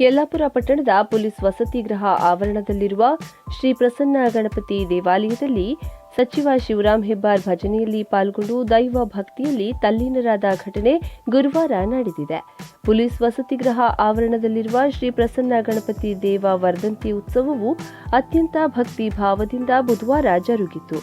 ಯಲ್ಲಾಪುರ ಪಟ್ಟಣದ ಪೊಲೀಸ್ ವಸತಿ ಗೃಹ ಆವರಣದಲ್ಲಿರುವ ಶ್ರೀ ಪ್ರಸನ್ನ ಗಣಪತಿ ದೇವಾಲಯದಲ್ಲಿ ಸಚಿವ ಶಿವರಾಮ್ ಹೆಬ್ಬಾರ್ ಭಜನೆಯಲ್ಲಿ ಪಾಲ್ಗೊಂಡು ದೈವ ಭಕ್ತಿಯಲ್ಲಿ ತಲ್ಲೀನರಾದ ಘಟನೆ ಗುರುವಾರ ನಡೆದಿದೆ. ಪೊಲೀಸ್ ವಸತಿ ಗೃಹ ಆವರಣದಲ್ಲಿರುವ ಶ್ರೀ ಪ್ರಸನ್ನ ಗಣಪತಿ ದೇವ ವರ್ಧಂತಿ ಉತ್ಸವವು ಅತ್ಯಂತ ಭಕ್ತಿ ಭಾವದಿಂದ ಬುಧವಾರ ಜರುಗಿತು.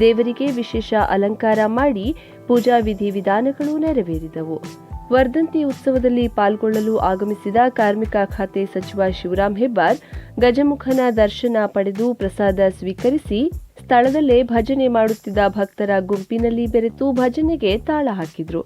ದೇವರಿಗೆ ವಿಶೇಷ ಅಲಂಕಾರ ಮಾಡಿ ಪೂಜಾ ವಿಧಿವಿಧಾನಗಳು ನೆರವೇರಿದವು. ವರ್ಧಂತಿ ಉತ್ಸವದಲ್ಲಿ ಪಾಲ್ಗೊಳ್ಳಲು ಆಗಮಿಸಿದ ಕಾರ್ಮಿಕ ಖಾತೆ ಸಚಿವ ಶಿವರಾಂ ಹೆಬ್ಬಾರ್ ಗಜಮುಖನ ದರ್ಶನ ಪಡೆದು ಪ್ರಸಾದ ಸ್ವೀಕರಿಸಿ ಸ್ಥಳದಲ್ಲೇ ಭಜನೆ ಮಾಡುತ್ತಿದ್ದ ಭಕ್ತರ ಗುಂಪಿನಲ್ಲಿ ಬೆರೆತು ಭಜನೆಗೆ ತಾಳ ಹಾಕಿದ್ರು.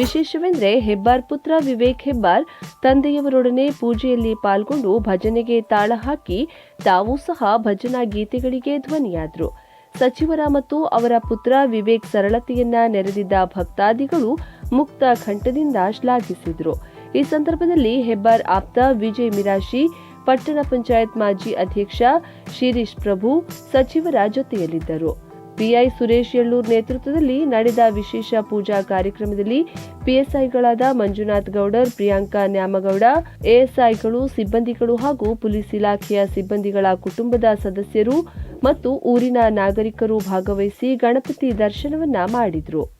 ವಿಶೇಷವೆಂದರೆ ಹೆಬ್ಬಾರ್ ಪುತ್ರ ವಿವೇಕ್ ಹೆಬ್ಬಾರ್ ತಂದೆಯವರೊಡನೆ ಪೂಜೆಯಲ್ಲಿ ಪಾಲ್ಗೊಂಡು ಭಜನೆಗೆ ತಾಳ ಹಾಕಿ ತಾವೂ ಸಹ ಭಜನಾ ಗೀತೆಗಳಿಗೆ ಧ್ವನಿಯಾದರು. ಸಚಿವರ ಮತ್ತು ಅವರ ಪುತ್ರ ವಿವೇಕ್ ಸರಳತೆಯನ್ನ ನೆರೆದಿದ್ದ ಭಕ್ತಾದಿಗಳು ಮುಕ್ತ ಕಂಠದಿಂದ ಶ್ಲಾಘಿಸಿದರು. ಈ ಸಂದರ್ಭದಲ್ಲಿ ಹೆಬ್ಬಾರ್ ಆಪ್ತ ವಿಜಯ್ ಮಿರಾಶಿ, ಪಟ್ಟಣ ಪಂಚಾಯತ್ ಮಾಜಿ ಅಧ್ಯಕ್ಷ ಶಿರೀಶ್ ಪ್ರಭು ಸಚಿವರ ಜೊತೆಯಲ್ಲಿದ್ದರು. ಪಿಐ ಸುರೇಶ್ ಯಳ್ಳೂರ್ ನೇತೃತ್ವದಲ್ಲಿ ನಡೆದ ವಿಶೇಷ ಪೂಜಾ ಕಾರ್ಯಕ್ರಮದಲ್ಲಿ ಪಿಎಸ್ಐಗಳಾದ ಮಂಜುನಾಥ್ ಗೌಡರ್, ಪ್ರಿಯಾಂಕಾ ನ್ಯಾಮಗೌಡ, ಎಎಸ್ಐಗಳು, ಸಿಬ್ಬಂದಿಗಳು ಹಾಗೂ ಪೊಲೀಸ್ ಇಲಾಖೆಯ ಸಿಬ್ಬಂದಿಗಳ ಕುಟುಂಬದ ಸದಸ್ಯರು ಮತ್ತು ಊರಿನ ನಾಗರಿಕರು ಭಾಗವಹಿಸಿ ಗಣಪತಿ ದರ್ಶನವನ್ನ ಮಾಡಿದ್ರು.